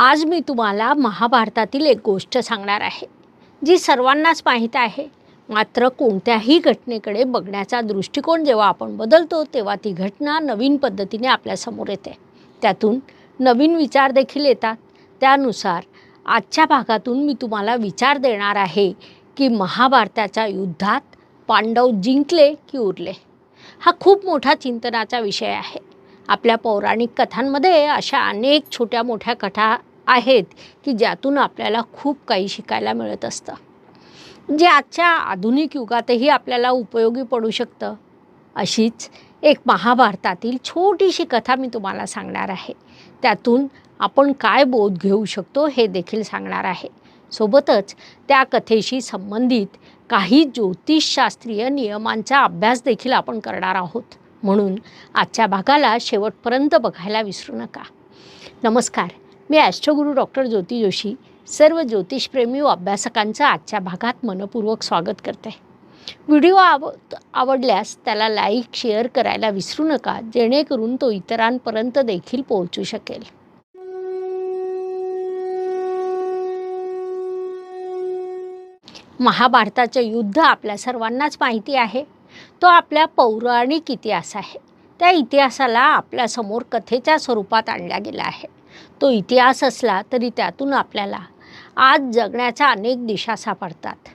आज मी तुम्हाला महाभारतातील एक गोष्ट सांगणार आहे जी सर्वांनाच माहीत आहे. मात्र कोणत्याही घटनेकडे बघण्याचा दृष्टिकोन जेव्हा आपण बदलतो तेव्हा ती घटना नवीन पद्धतीने आपल्यासमोर येते. त्यातून नवीन विचार देखील येतात. त्यानुसार आजच्या भागातून मी तुम्हाला विचार देणार आहे की महाभारताच्या युद्धात पांडव जिंकले की उरले? हा खूप मोठा चिंतनाचा विषय आहे. आपल्या पौराणिक कथांमध्ये अशा अनेक छोट्या मोठ्या कथा आहेत की ज्यातून आपल्याला खूप काही शिकायला मिळत असतं. जे आजच्या आधुनिक युगातही आपल्याला उपयोगी पडू शकतं अशीच एक महाभारतातील छोटीशी कथा मी तुम्हाला सांगणार आहे. त्यातून आपण काय बोध घेऊ शकतो हे देखील सांगणार आहे. सोबतच त्या कथेशी संबंधित काही ज्योतिषशास्त्रीय नियमांचा अभ्यास देखील आपण करणार आहोत. म्हणून आजच्या भागाला शेवटपर्यंत बघायला विसरू नका. नमस्कार. मी ॲस्ट्रोगुरू डॉक्टर ज्योती जोशी सर्व ज्योतिषप्रेमी व अभ्यासकांचं आजच्या भागात मनपूर्वक स्वागत करते. व्हिडिओ आव आवडल्यास त्याला लाईक शेअर करायला विसरू नका जेणेकरून तो इतरांपर्यंत देखील पोहोचू शकेल. महाभारताचे युद्ध आपल्या सर्वांनाच माहिती आहे. तो आपल्या पौराणिक इतिहास आहे. त्या इतिहासाला आपल्यासमोर कथेच्या स्वरूपात आणला गेला आहे. तो इतिहास असला तरी त्यातून आपल्याला आज जगण्याच्या अनेक दिशा सापडतात.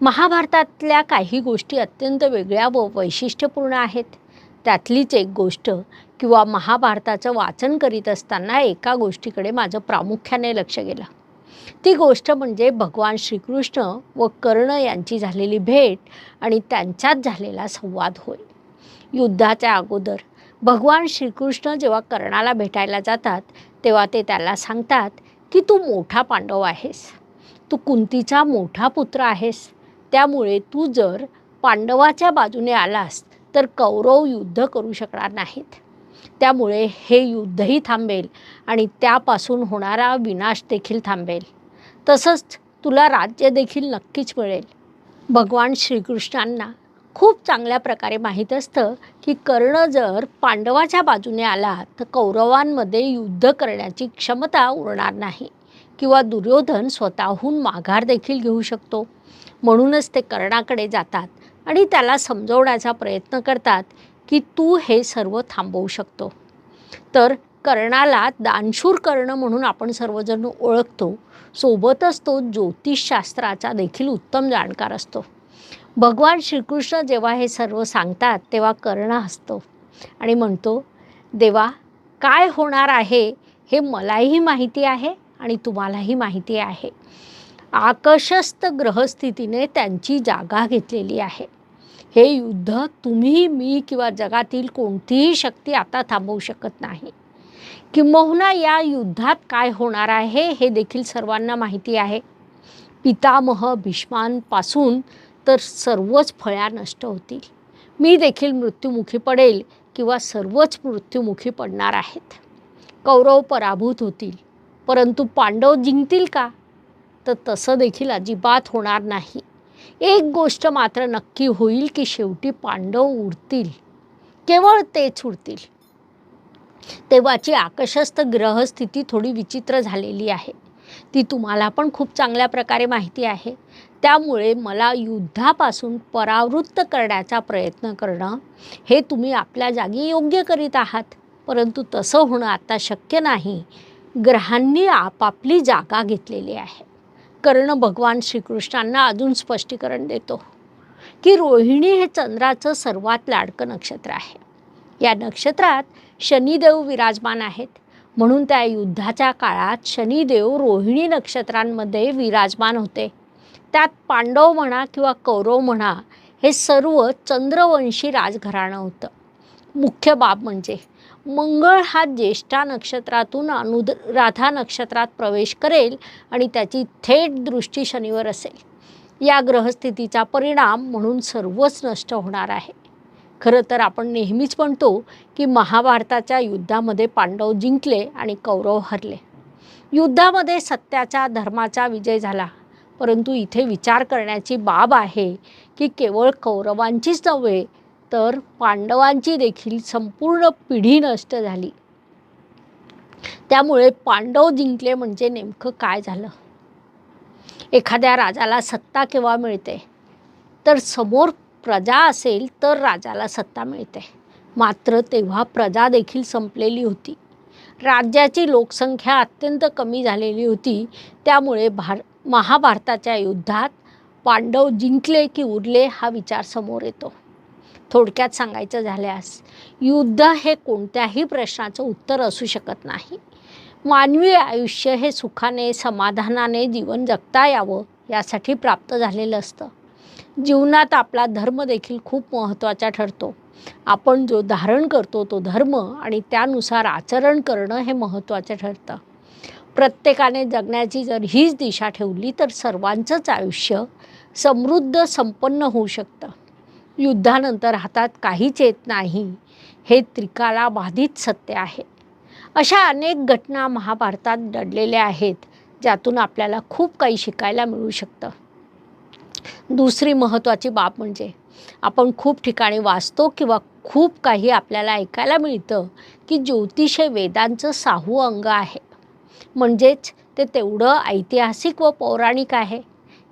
महाभारतातल्या काही गोष्टी अत्यंत वेगळ्या व वैशिष्ट्यपूर्ण आहेत. त्यातलीच एक गोष्ट किंवा महाभारताचं वाचन करीत असताना एका गोष्टीकडे माझं प्रामुख्याने लक्ष गेलं. ती गोष्ट म्हणजे भगवान श्रीकृष्ण व कर्ण यांची झालेली भेट आणि त्यांच्यात झालेला संवाद होय. युद्धाच्या अगोदर भगवान श्रीकृष्ण जेव्हा कर्णाला भेटायला जातात तेव्हा ते त्याला सांगतात की तू मोठा पांडव आहेस. तू कुंतीचा मोठा पुत्र आहेस. त्यामुळे तू जर पांडवाच्या बाजूने आलास तर कौरव युद्ध करू शकणार नाहीत. त्यामुळे हे युद्धही थांबेल आणि त्यापासून होणारा विनाश देखील थांबेल. तसंच तुला राज्य देखील नक्कीच मिळेल. भगवान श्रीकृष्णांना खूप चांगल्या प्रकारे माहीत असतं की कर्ण जर पांडवाच्या बाजूने आला तर कौरवांमध्ये युद्ध करण्याची क्षमता उरणार नाही किंवा दुर्योधन स्वतःहून माघार देखील घेऊ शकतो. म्हणूनच ते कर्णाकडे जातात आणि त्याला समजवण्याचा प्रयत्न करतात की तू हे सर्व थांबवू शकतो. तर कर्णाला दानशूर कर्ण म्हणून आपण सर्वजण ओळखतो. सोबतच तो ज्योतिषशास्त्राचा देखील उत्तम जाणकार असतो. भगवान श्रीकृष्ण जेव्हा हे सर्व सांगतात तेव्हा कर्ण हसतो आणि म्हणतो देवा काय होणार आहे हे मलाही माहिती आहे आणि तुम्हालाही माहिती आहे. आकशस्थ ग्रहस्थितीने त्यांची जागा घेतलेली आहे. हे युद्ध तुम्ही मी किंवा जगातील कोणतीही शक्ती आता थांबवू शकत नाही. किंबहुना या युद्धात काय होणार आहे हे देखील सर्वांना माहिती आहे. पितामह भीष्मांपासून तर सर्वच फळ्या नष्ट होतील. मी देखील मृत्युमुखी पडेल किंवा सर्वच मृत्युमुखी पडणार आहेत. कौरव पराभूत होतील. परंतु पांडव जिंकतील का? तर तसं देखील अजिबात होणार नाही. एक गोष्ट मात्र नक्की होईल की शेवटी पांडव उडतील. केवळ तेच उडतील. तेव्हाची आकशस्थ ग्रहस्थिती थोडी विचित्र झालेली आहे. ती तुम्हाला पण खूप चांगल्या प्रकारे माहिती आहे. त्यामुळे मला युद्धापासून परावृत्त करण्याचा प्रयत्न करणं हे तुम्ही आपल्या जागी योग्य करीत आहात. परंतु तसं होणं आता शक्य नाही. ग्रहांनी आपापली जागा घेतलेली आहे. कर्ण भगवान श्रीकृष्णांना अजून स्पष्टीकरण देतो की रोहिणी हे चंद्राचं सर्वात लाडकं नक्षत्र आहे. या नक्षत्रात शनिदेव विराजमान आहेत. म्हणून त्या युद्धाच्या काळात शनिदेव रोहिणी नक्षत्रांमध्ये विराजमान होते. त्यात पांडव म्हणा किंवा कौरव म्हणा हे सर्व चंद्रवंशी राजघराणं होतं. मुख्य बाब म्हणजे मंगळ हा ज्येष्ठा नक्षत्रातून अनुराधा नक्षत्रात प्रवेश करेल आणि त्याची थेट दृष्टी शनिवर असेल. या ग्रहस्थितीचा परिणाम म्हणून सर्वच नष्ट होणार आहे. खरं तर आपण नेहमीच म्हणतो की महाभारताच्या युद्धामध्ये पांडव जिंकले आणि कौरव हरले. युद्धामध्ये सत्याचा धर्माचा विजय झाला. परंतु इथे विचार करण्याची बाब आहे की केवळ कौरवांचीच नव्हे तर पांडवांची देखील संपूर्ण पिढी नष्ट झाली. त्यामुळे पांडव जिंकले म्हणजे नेमकं काय झालं? एखाद्या राजाला सत्ता केव्हा मिळते? तर समोर प्रजा असेल तर राजाला सत्ता मिळते. मात्र तेव्हा प्रजा देखील संपलेली होती. राज्याची लोकसंख्या अत्यंत कमी झालेली होती. त्यामुळे भार महाभारताच्या युद्धात पांडव जिंकले की उरले हा विचार समोर येतो. थोडक्यात सांगायचं झाल्यास युद्ध हे कोणत्याही प्रश्नाचं उत्तर असू शकत नाही. मानवी आयुष्य हे सुखाने समाधानाने जीवन जगता यावं यासाठी प्राप्त झालेलं असतं. जीवनात आपला धर्म देखील खूप महत्त्वाचा ठरतो. आपण जो धारण करतो तो धर्म आणि त्यानुसार आचरण करणं हे महत्त्वाचं ठरतं. प्रत्येकाने जगण्याची जर हीच दिशा ठेवली तर सर्वांचंच आयुष्य समृद्ध संपन्न होऊ शकतं. युद्धानंतर हातात काहीच येत नाही. हे त्रिकाला बाधित सत्य आहे. अशा अनेक घटना महाभारतात दडलेल्या आहेत ज्यातून आपल्याला खूप काही शिकायला मिळू शकतं. दुसरी महत्त्वाची बाब म्हणजे आपण खूप ठिकाणी वाचतो किंवा खूप काही आपल्याला ऐकायला मिळतं की ज्योतिष हे वेदांचं साहू अंग आहे. म्हणजेच ते तेवढं ऐतिहासिक व पौराणिक आहे.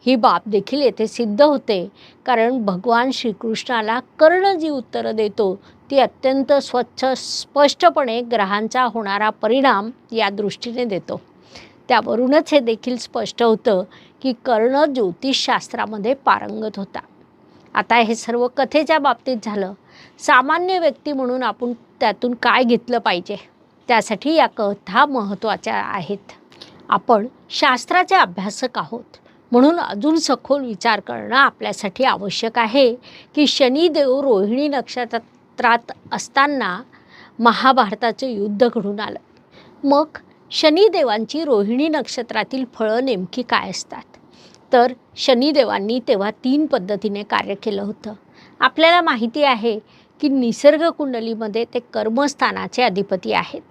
ही बाब देखील येथे सिद्ध होते. कारण भगवान श्रीकृष्णाला कर्ण जी उत्तरं देतो ती अत्यंत स्वच्छ स्पष्टपणे ग्रहांचा होणारा परिणाम या दृष्टीने देतो. त्यावरूनच हे देखील स्पष्ट होतं की कर्ण ज्योतिषशास्त्रामध्ये पारंगत होता. आता हे सर्व कथेच्या बाबतीत झालं. सामान्य व्यक्ती म्हणून आपण त्यातून काय घेतलं पाहिजे? त्यासाठी या कथा महत्त्वाच्या आहेत. आपण शास्त्राचे अभ्यासक आहोत. म्हणून अजून सखोल विचार करणं आपल्यासाठी आवश्यक आहे की शनिदेव रोहिणी नक्षत्रात असताना महाभारताचं युद्ध घडून आलं. मग शनिदेवांची रोहिणी नक्षत्रातील फळं नेमकी काय असतात? तर शनिदेवांनी तेव्हा तीन पद्धतीने कार्य केलं होतं. आपल्याला माहिती आहे की निसर्ग कुंडलीमध्ये ते कर्मस्थानाचे अधिपती आहेत.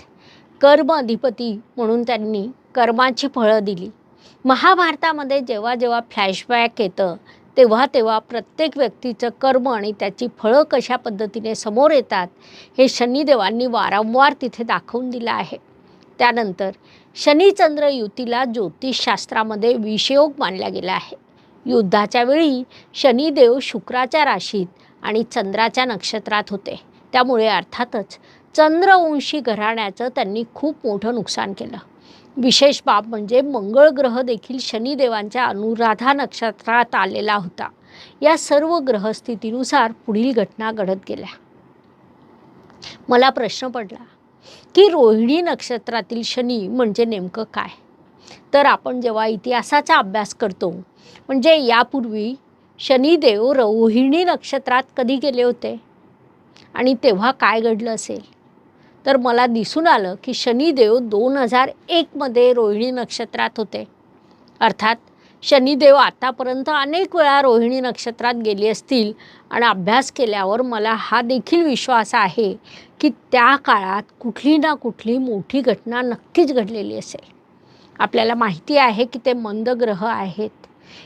कर्म अधिपती म्हणून त्यांनी कर्माची फळं दिली. महाभारतामध्ये जेव्हा जेव्हा फ्लॅशबॅक येतं तेव्हा तेव्हा प्रत्येक व्यक्तीचं कर्म आणि त्याची फळं कशा पद्धतीने समोर येतात हे शनिदेवांनी वारंवार तिथे दाखवून दिलं आहे. त्यानंतर शनिचंद्र युतीला ज्योतिषशास्त्रामध्ये विषयोग मानला गेला आहे. युद्धाच्या वेळी शनिदेव शुक्राच्या राशीत आणि चंद्राच्या नक्षत्रात होते. त्यामुळे अर्थातच चंद्रवंशी घराण्याचं त्यांनी खूप मोठं नुकसान केलं. विशेष बाब म्हणजे मंगळ ग्रह देखील शनिदेवांच्या अनुराधा नक्षत्रात आलेला होता. या सर्व ग्रहस्थितीनुसार पुढील घटना घडत गेल्या. मला प्रश्न पडला की रोहिणी नक्षत्रातील शनी म्हणजे नेमकं काय? तर आपण जेव्हा इतिहासाचा अभ्यास करतो म्हणजे यापूर्वी शनिदेव रोहिणी नक्षत्रात कधी गेले होते? आणि तेव्हा काय घडलं असेल? तर मला दिसून आलं की शनिदेव दोन हजार एकमध्ये रोहिणी नक्षत्रात होते. अर्थात शनिदेव आतापर्यंत अनेक वेळा रोहिणी नक्षत्रात गेले असतील आणि अभ्यास केल्यावर मला हा देखील विश्वास आहे की त्या काळात कुठली ना कुठली मोठी घटना नक्कीच घडलेली असेल. आपल्याला माहिती आहे की ते मंद ग्रह आहेत.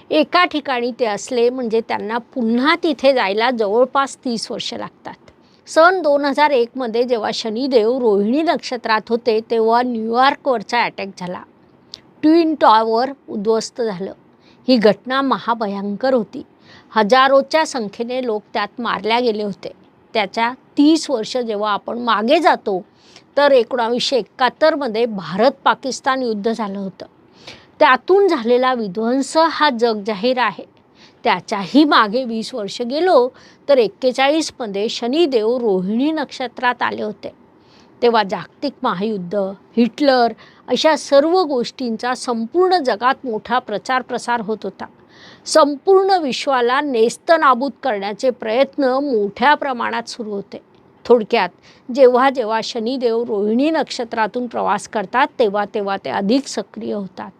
एका ठिकाणी ते असले म्हणजे त्यांना पुन्हा तिथे जायला जवळपास तीस वर्ष लागतात. सन दोन हजार एकमध्ये जेव्हा शनिदेव रोहिणी नक्षत्रात होते तेव्हा न्यूयॉर्कवरचा अटॅक झाला. ट्विन टॉवर उद्ध्वस्त झालं. ही घटना महाभयंकर होती. हजारोच्या संख्येने लोक त्यात मारल्या गेले होते. त्याच्या तीस वर्ष जेव्हा आपण मागे जातो तर एकोणावीसशे एकाहत्तरमध्ये भारत पाकिस्तान युद्ध झालं होतं. त्यातून झालेला विध्वंस हा जगजाहीर आहे. त्याच्याही मागे वीस वर्ष गेलो तर एक्केचाळीसमध्ये शनिदेव रोहिणी नक्षत्रात आले होते. तेव्हा जागतिक महायुद्ध हिटलर अशा सर्व गोष्टींचा संपूर्ण जगात मोठा प्रचार प्रसार होत होता. संपूर्ण विश्वाला नेस्तनाबूत करण्याचे प्रयत्न मोठ्या प्रमाणात सुरू होते. थोडक्यात जेव्हा जेव्हा शनिदेव रोहिणी नक्षत्रातून प्रवास करतात तेव्हा तेव्हा ते अधिक सक्रिय होतात.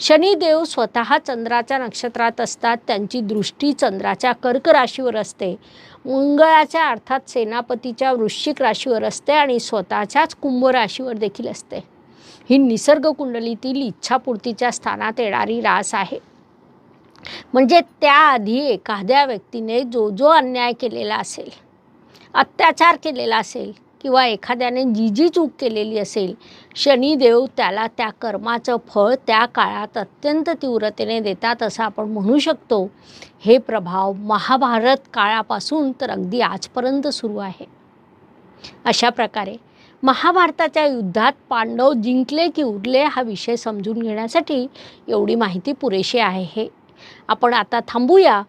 शनिदेव स्वतः चंद्राच्या नक्षत्रात असतात. त्यांची दृष्टी चंद्राच्या कर्क राशीवर असते. मंगळाच्या अर्थात सेनापतीच्या वृश्चिक राशीवर असते आणि स्वतःच्याच कुंभ राशीवर देखील असते. ही निसर्ग कुंडलीतील इच्छापूर्तीच्या स्थानात येणारी रास आहे. म्हणजे त्याआधी एखाद्या व्यक्तीने जो जो अन्याय केलेला असेल अत्याचार केलेला असेल किंवा एखाद्याने जी जी चूक केलेली असेल शनिदेव त्याला त्या कर्माचं फळ त्या काळात अत्यंत तीव्रतेने देतात असं आपण म्हणू शकतो. हे प्रभाव महाभारत काळापासून तर अगदी आजपर्यंत सुरू आहे. अशा प्रकारे महाभारताच्या युद्धात पांडव जिंकले की उरले हा विषय समजून घेण्यासाठी एवढी माहिती पुरेशी आहे हे. आपण आता थांबूया.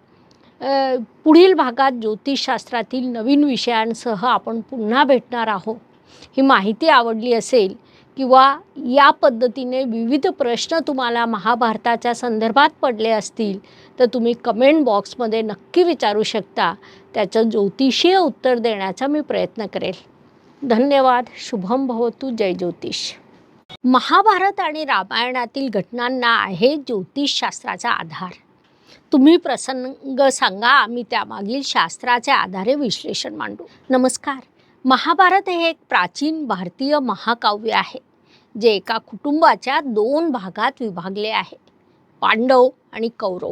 पुढील भागात ज्योतिषशास्त्रातील नवीन विषयांसह आपण पुन्हा भेटणार आहोत. ही माहिती आवडली असेल किंवा या पद्धतीने विविध प्रश्न तुम्हाला महाभारताच्या संदर्भात पडले असतील तर तुम्ही कमेंट बॉक्समध्ये नक्की विचारू शकता. त्याचं ज्योतिषीय उत्तर देण्याचा मी प्रयत्न करेल. धन्यवाद. शुभम भवतु. जय ज्योतिष. महाभारत आणि रामायणातील घटनांना आहे ज्योतिषशास्त्राचा आधार. तुम्ही प्रसंग सांगा आम्ही त्यामागील शास्त्राच्या आधारे विश्लेषण मांडू. नमस्कार. महाभारत हे एक प्राचीन भारतीय महाकाव्य आहे जे एका कुटुंबाच्या दोन भागात विभागले आहे पांडव आणि कौरव.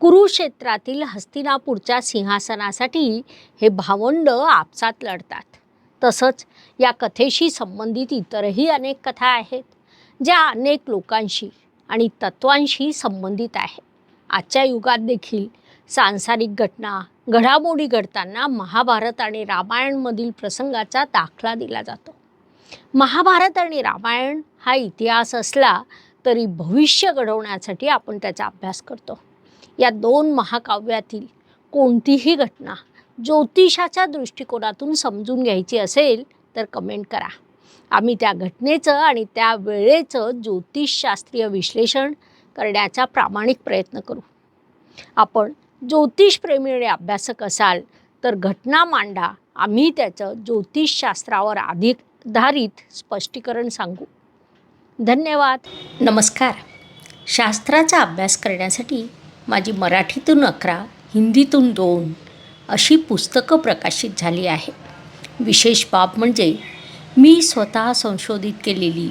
कुरुक्षेत्रातील हस्तिनापूरच्या सिंहासनासाठी हे भावंड आपसात लढतात. तसंच या कथेशी संबंधित इतरही अनेक कथा आहेत ज्या अनेक लोकांशी आणि तत्वांशी संबंधित आहेत. आजच्या युगात देखील सांसारिक घटना घडामोडी घडताना महाभारत आणि रामायणमधील प्रसंगाचा दाखला दिला जातो. महाभारत आणि रामायण हा इतिहास असला तरी भविष्य घडवण्यासाठी आपण त्याचा अभ्यास करतो. या दोन महाकाव्यातील कोणतीही घटना ज्योतिषाच्या दृष्टिकोनातून समजून घ्यायची असेल तर कमेंट करा. आम्ही त्या घटनेचं आणि त्या वेळेचं ज्योतिषशास्त्रीय विश्लेषण करण्याचा प्रामाणिक प्रयत्न करू. आपण ज्योतिषप्रेमी आणि अभ्यासक असाल तर घटना मांडा. आम्ही त्याचं ज्योतिषशास्त्रावर अधिक आधारित स्पष्टीकरण सांगू. धन्यवाद. नमस्कार. शास्त्राचा अभ्यास करण्यासाठी माझी मराठीतून अकरा हिंदीतून दोन अशी पुस्तकं प्रकाशित झाली आहे विशेष बाब म्हणजे मी स्वतः संशोधित केलेली